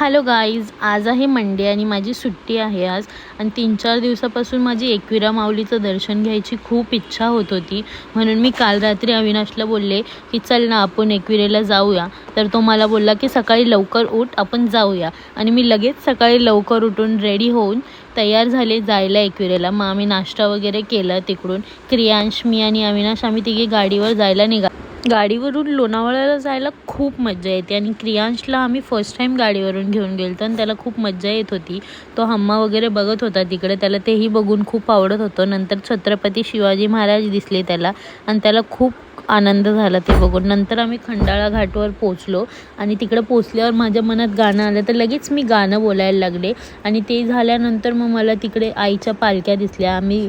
Hello guys आज आहे Monday आणि माझी सुट्टी आहे आज. आणि तीन चार दिवसापासून माझी एकविरा माऊलीचं दर्शन घ्यायची खूप इच्छा होत होती. म्हणून मी काल रात्री अविनाशला बोलले की चल ना आपण एकविरेला जाऊया. तर तो मला बोलला की सकाळी लवकर उठ आपण जाऊया. आणि मी लगेच सकाळी लवकर उठून रेडी होऊन तयार झाले जायला एकविरेला. मग आम्ही नाश्ता वगैरे केला तिकडून. क्रियांश मी आणि अविनाश आम्ही तिघे गाडीवर जायला निघा गाडीवरून लोणावळ्याला जायला खूप मज्जा येते आणि क्रियांशला आम्ही फर्स्ट टाईम गाडीवरून घेऊन गेलो आणि त्याला खूप मज्जा येत होती. तो हम्मा वगैरे बघत होता तिकडे त्याला तेही बघून खूप आवडत होतं. नंतर छत्रपती शिवाजी महाराज दिसले त्याला आणि त्याला खूप आनंद झाला ते बघून. नंतर आम्ही खंडाळा घाटवर पोचलो आणि तिकडं पोचल्यावर माझ्या मनात गाणं आलं तर लगेच मी गाणं बोलायला लागले आणि ते झाल्यानंतर मग मला तिकडे आईच्या पालख्या दिसल्या. आम्ही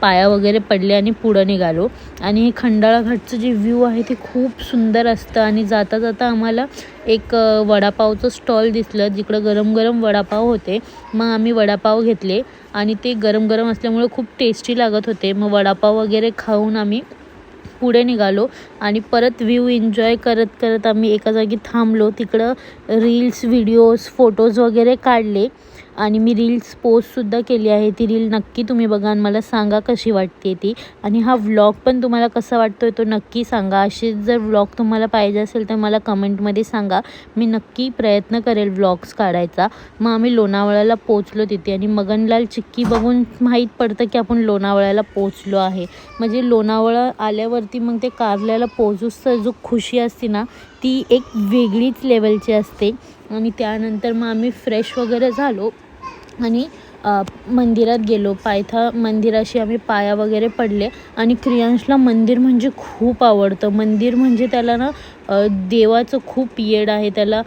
पाया वगैरे पडले आणि पुढं निघालो आणि हे खंडाळा घाटचं जे व्ह्यू आहे ते खूप सुंदर असतं. आणि जाता जाता आम्हाला एक वडापावचं स्टॉल दिसलं जिकडं गरम गरम वडापाव होते. मग आम्ही वडापाव घेतले आणि ते गरम गरम असल्यामुळे खूप टेस्टी लागत होते. मग वडापाव वगैरे खाऊन आम्ही पुढे निघालो आणि परत व्ह्यू एन्जॉय करत करत आम्ही एका जागी थांबलो. तिकडं रील्स व्हिडिओज फोटोज वगैरे काढले आणि मी रील्स पोस्टसुद्धा केली आहे. ती रील नक्की तुम्ही बघा आणि मला सांगा कशी वाटते ती. आणि हा व्लॉग पण तुम्हाला कसा वाटतो आहे तो नक्की सांगा. असे जर व्लॉग तुम्हाला पाहिजे असेल तर मला कमेंटमध्ये सांगा. मी नक्की प्रयत्न करेल व्लॉग्स काढायचा. मग आम्ही लोणावळ्याला पोचलो तिथे आणि मगनलाल चिक्की बघून माहीत पडतं की आपण लोणावळ्याला पोचलो आहे. म्हणजे लोणावळा आल्यावर वरती मग ते कारल्याला पोचूसचं जो खुशी असते ना ती एक वेगळीच लेवलची असते. आणि त्यानंतर मग आम्ही फ्रेश वगैरे झालो आणि मंदिरात गेलो. पायथा मंदिराशी आम्ही पाया वगैरे पडले. आणि क्रियांशला मंदिर म्हणजे खूप आवडतं. मंदिर म्हणजे त्याला ना देवाचं खूप येड आहे. त्याला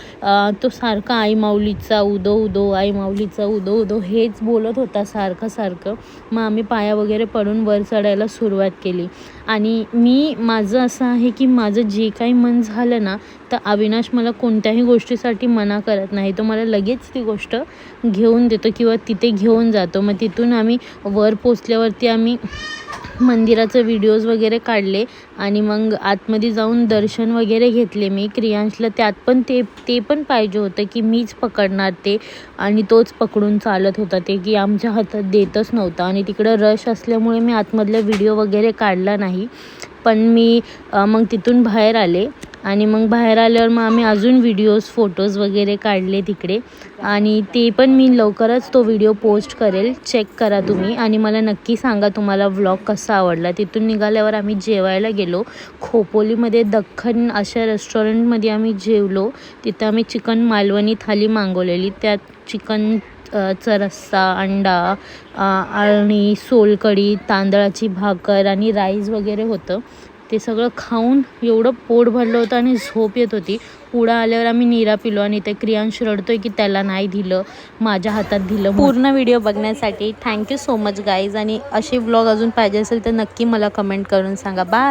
तो सारखा आई माऊलीचा उदो उदो आई माऊलीचा उदो उदो हेच बोलत होता सारखं सारखं. मग आम्ही पाया वगैरे पडून वर चढायला सुरुवात केली. आणि मी माझं असं आहे की माझं जे काही मन झालं ना तर अविनाश मला कोणत्याही गोष्टीसाठी मना करत नाही. तो मला लगेच ती गोष्ट घेऊन देतो किंवा तिथे घेऊन जातो. मग तिथून आम्ही वर पोचल्यावरती आम्ही मंदिराचं व्हिडिओज वगैरे काढले आणि मग आतमध्ये जाऊन दर्शन वगैरे घेतले मी. क्रियांशला त्यात पण ते ते पण पाहिजे होतं की मीच पकडणार ते आणि तोच पकडून चालत होता ते की आमच्या हातात देतच नव्हता आणि तिकडं रश असल्यामुळे मी आतमधला व्हिडिओ वगैरे काढला नाही. पण मी मग तिथून बाहेर आले. आणि मग बाहेर आल्यावर मग आम्ही अजून व्हिडिओज फोटोज वगैरे काढले तिकडे. आणि ते पण मी लवकरच तो व्हिडिओ पोस्ट करेल. चेक करा तुम्ही. आणि मला नक्की सांगा तुम्हाला व्लॉग कसा आवडला. तिथून निघाल्यावर आम्ही जेवायला गेलो. खोपोलीमध्ये दख्खन अशा रेस्टॉरंटमध्ये आम्ही जेवलो. तिथं आम्ही चिकन मालवणी थाली मागवलेली. त्यात चिकन चरस्सा अंडा आणि सोलकढी तांदळाची भाकर आणि राईस वगैरे होतं. ते सगळं खाऊन एवढं पोट भरलं होतं आणि झोप येत होती. पुढं आल्यावर आम्ही निरा पिलो आणि ते क्रियांश रडतोय की त्याला नाही दिलं माझ्या हातात दिलं पूर्ण व्हिडिओ बघण्यासाठी थँक्यू सो मच गाईज आणि असे व्लॉग अजून पाहिजे असेल तर नक्की मला कमेंट करून सांगा. बाय